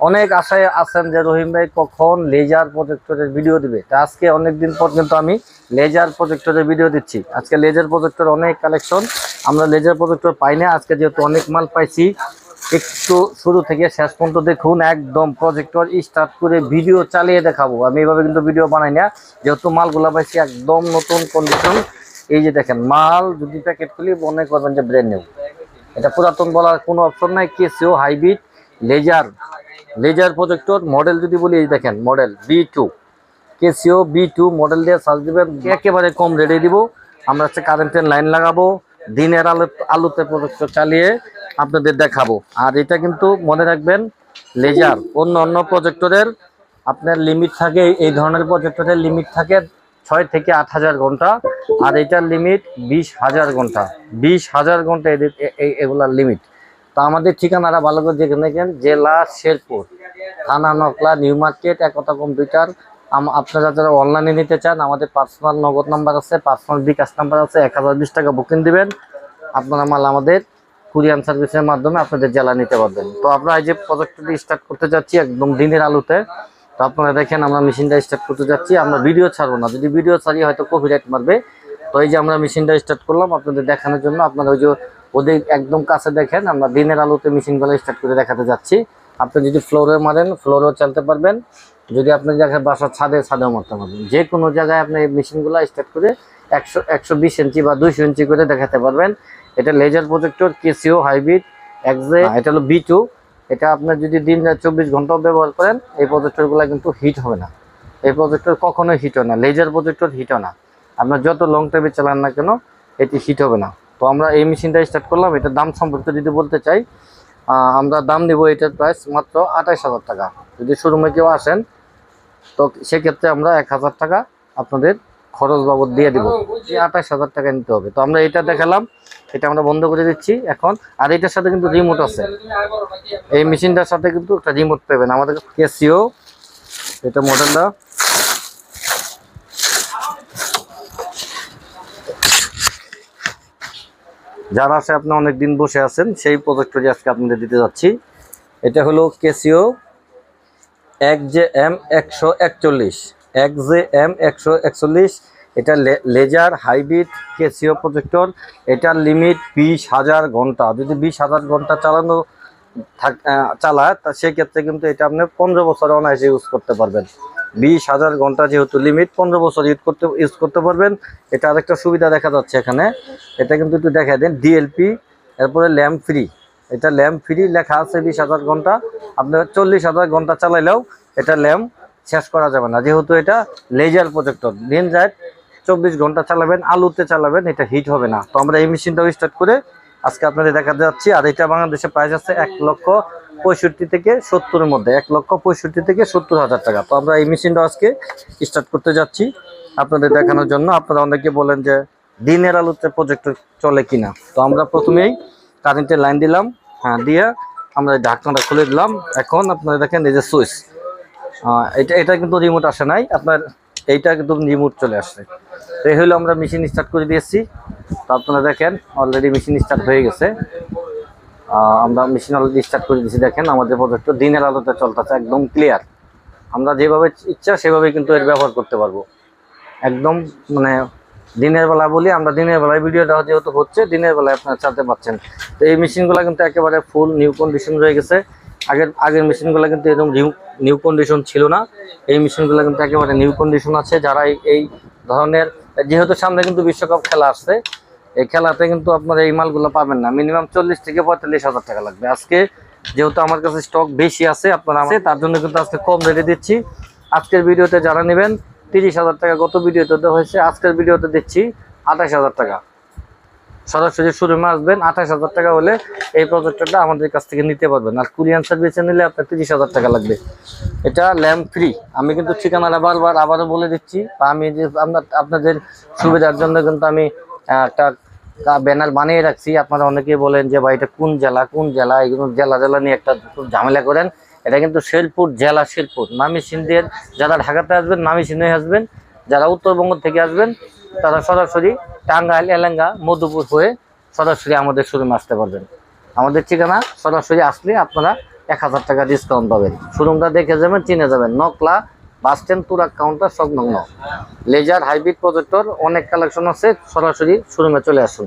অনেক আশায় আছেন যে রহিম ভাই কখন লেজার প্রজেক্টরের ভিডিও দিবে। তা আজকে অনেকদিন পর কিন্তু আমি লেজার প্রজেক্টরের ভিডিও দিচ্ছি। আজকে লেজার প্রজেক্টর অনেক কালেকশন আমরা লেজার প্রজেক্টর পাই না আজকে যেহেতু অনেক মাল পাইছি, একটু শুরু থেকে শেষ পর্যন্ত দেখুন, একদম প্রজেক্টর স্টার্ট করে ভিডিও চালিয়ে দেখাবো। আমি এভাবে কিন্তু ভিডিও বানাই না। যেহেতু মালগুলা পাইছি, একদম নতুন কন্ডিশন এই যে দেখেন, মাল যদি প্যাকেট খুলি, মনে করবেন যে ব্র্যান্ড নিউ এটা পুরাতন বলার কোনো অপশন নাই Casio hybrid laser laser projector model যদি বলি, এই দেখেন model B two Casio B two model দিয়ে সার্চ দিবেন, একেবারে কম রেটে দিব। আমরা হচ্ছে কারেন্টের লাইন লাগাবো, দিনের আলো, আলোতে প্রজেক্টর চালিয়ে আপনাদের দেখাবো। আর এটা কিন্তু মনে রাখবেন লেজার অন্য অন্য প্রজেক্টরের আপনার লিমিট থাকে, এই ধরনের প্রজেক্টরের লিমিট থাকে ছয় থেকে আট হাজার ঘণ্টা। আর এটার লিমিট বিশ হাজার ঘণ্টা। বিশ হাজার ঘণ্টা এগুলার লিমিট তো আমাদের ঠিকানাটা ভালো করে দেখে নেবেন। জেলা শেরপুর, থানা Nakla, new market, Ekota computer. আপনারা যারা অনলাইনে নিতে চান, আমাদের পার্সোনাল নগদ নাম্বার আছে, পার্সোনাল বিকাশ নাম্বার আছে, এক হাজার বিশ টাকা বুকিং দিবেন। আপনারা মাল আমাদের কুরিয়ান সার্ভিসের মাধ্যমে আপনাদের জেলা নিতে পারবেন। তো আমরা এই যে প্রজেক্টটি স্টার্ট করতে যাচ্ছি একদম দিনের আলোতে, তো আপনারা দেখেন আমরা মেশিনটা স্টার্ট করতে যাচ্ছি, আমরা ভিডিও ছাড়বো না। যদি ভিডিও ছাড়ি হয়তো কপিরাইট মারবে, তো এই যে আমরা মেশিনটা স্টার্ট করলাম, আপনাদের দেখানোর জন্য আপনারা ওই যে ওদের একদম কাছে দেখেন আমরা দিনের আলোতে মেশিনগুলো স্টার্ট করে দেখাতে যাচ্ছি। আপনি যদি ফ্লোরে মারেন ফ্লোরেও চালতে পারবেন। যদি আপনি জায়গায় বাসার ছাদে ছাদেও মারতে পারবেন। যে কোনো জায়গায় আপনি এই মেশিনগুলো স্টার্ট করে একশো একশো বিশ ইঞ্চি বা দুইশো ইঞ্চি করে দেখাতে পারবেন। এটা লেজার প্রজেক্টর কেসিও হাইব্রিড এক্সে এটা হলো বি টু এটা আপনার যদি দিন রাত চব্বিশ ঘন্টাও ব্যবহার করেন এই প্রজেক্টরগুলো কিন্তু হিট হবে না। এই প্রজেক্টর কখনোই হিট হয় না। লেজার প্রজেক্টর হিট হয় না। আপনার যত লং টাইমে চালান না কেন এটি হিট হবে না। তো আমরা এই মেশিনটা স্টার্ট করলাম। এটার দাম সম্পর্কে যদি বলতে চাই আমরা দাম দেবো এটার প্রাইস মাত্র আঠাইশ হাজার টাকা। যদি শোরুমে কেউ আসেন, তো সেক্ষেত্রে আমরা এক হাজার টাকা আপনাদের খরচ বাবদ দিয়ে দিব। আঠাশ হাজার টাকা নিতে হবে। তো আমরা এটা দেখালাম, এটা আমরা বন্ধ করে দিচ্ছি এখন। আর এটার সাথে কিন্তু রিমোট আছে। এই মেশিনটার সাথে কিন্তু একটা রিমোট পাবেন। আমাদের কেসিও এটা মডেলটা যারা আছে, আপনি অনেক দিন বসে আছেন, সেই প্রজেক্টটি আজকে আপনাদের দিতে যাচ্ছি। এটা হলো কেসিও এক জে এম একশো একচল্লিশ। এক জে এম একশো একচল্লিশ, এটা লেজার হাইব্রিড কেসিও প্রজেক্টর। এটার লিমিট বিশ হাজার ঘণ্টা। যদি বিশ হাজার ঘণ্টা চালানো থাক চালায়, তা সেক্ষেত্রে কিন্তু এটা আপনি পনেরো বছর অনায়াসে ইউজ করতে পারবেন। বিশ হাজার ঘণ্টা যেহেতু লিমিট পনেরো বছর ইউজ করতে ইউজ করতে পারবেন। এটা আরেকটা সুবিধা দেখা যাচ্ছে এখানে। এটা কিন্তু একটু দেখা দেন ডিএলপি এরপরে ল্যাম্প ফ্রি এটা ল্যাম্প ফ্রি লেখা আছে বিশ হাজার ঘণ্টা। আপনার চল্লিশ হাজার ঘণ্টা চালাইলেও এটা ল্যাম্প শেষ করা যাবে না। যেহেতু এটা লেজার প্রজেক্টর দিন রাত চব্বিশ ঘণ্টা চালাবেন, আলুতে চালাবেন, এটা হিট হবে না। তো আমরা এই মেশিনটাও স্টার্ট করে আজকে আপনাদের দেখাতে যাচ্ছি। আর এটা বাংলাদেশে প্রাইস আছে এক লক্ষ পঁয়ষট্টি থেকে সত্তরের মধ্যে, এক লক্ষ পঁয়ষট্টি থেকে সত্তর হাজার টাকা। তো আমরা এই মেশিনটা আজকে স্টার্ট করতে যাচ্ছি আপনাদের দেখানোর জন্য। আপনারা অনেকে বলেন যে দিনের আলোতে প্রজেক্টর চলে কিনা। তো আমরা প্রথমেই কারেন্টের লাইন দিলাম হ্যাঁ দিয়ে আমরা ঢাকনাটা খুলে দিলাম। এখন আপনারা দেখেন এই যে সুইচ এটা এটা কিন্তু রিমোট আসে নাই। আপনার এইটা কিন্তু রিমোট চলে আসছে। তো এই হলো আমরা মেশিন স্টার্ট করে দিয়েছি। তো আপনারা দেখেন অলরেডি মেশিন স্টার্ট হয়ে গেছে। আমরা মেশিন অলরেডি স্টার্ট করে দিচ্ছি দেখেন আমাদের প্রজেক্টর দিনের আলোতে চলতেছে, একদম ক্লিয়ার আমরা যেভাবে ইচ্ছা সেভাবে কিন্তু এর ব্যবহার করতে পারব। একদম মানে দিনের বেলা বলি, আমরা দিনের বেলায় ভিডিওটা যেহেতু হচ্ছে, দিনের বেলায় আপনারা চালাতে পারছেন তো এই মেশিনগুলো কিন্তু একেবারে ফুল নিউ কন্ডিশন রয়ে গেছে। আগের আগের মেশিনগুলো কিন্তু এরকম নিউ নিউ কন্ডিশন ছিল না। এই মেশিনগুলো কিন্তু একেবারে নিউ কন্ডিশন আছে। যারা এই ধরনের, যেহেতু সামনে কিন্তু বিশ্বকাপ খেলা আসছে এই খেলাতে কিন্তু আপনারা এই মালগুলো পাবেন না। মিনিমাম চল্লিশ থেকে পঁয়তাল্লিশ হাজার টাকা লাগবে। আজকে যেহেতু আমার কাছে স্টক বেশি আছে, আপনারা আছে তার জন্য কিন্তু আজকে কম রেটে দিচ্ছি। আজকের ভিডিওতে যারা নেবেন, তিরিশ হাজার টাকা গত ভিডিওতে দেওয়া হয়েছে। আজকের ভিডিওতে দিচ্ছি আঠাশ হাজার টাকা। সরাসরি শোরুমে আসবেন, আঠাশ হাজার টাকা হলে এই প্রজেক্টরটা আমাদের কাছ থেকে নিতে পারবেন। আর কুরিয়ান সার্ভিসে নিলে আপনার তিরিশ হাজার টাকা লাগবে। এটা ল্যাম্প ফ্রি আমি কিন্তু ঠিকানাটা বারবার আবারও বলে দিচ্ছি। আমি যে আপনার আপনাদের সুবিধার জন্য কিন্তু আমি একটা ব্যানার বানিয়ে রাখছি। আপনারা অনেকেই বলেন যে, ভাই, এটা কোন জেলা? কোন জেলা? এগুলো জেলা জেলা নিয়ে একটা ঝামেলা করেন। এটা কিন্তু শেরপুর জেলা শেরপুর। নামি সিন্ধের যারা ঢাকাতে আসবেন, নামি সিন্ধে আসবেন, যারা উত্তরবঙ্গ থেকে আসবেন, তারা সরাসরি টাঙ্গাইল, এলেঙ্গা, মধুপুর হয়ে সরাসরি আমাদের শোরুমে আসতে পারবেন। আমাদের ঠিকানা সরাসরি আসলে আপনারা এক হাজার টাকা ডিসকাউন্ট পাবেন। শোরুমটা দেখে যাবেন, চিনে যাবেন। Nakla bus stand Turag counter সংলগ্ন লেজার হাইব্রিড প্রজেক্টর অনেক কালেকশন আছে। সরাসরি শোরুমে চলে আসুন।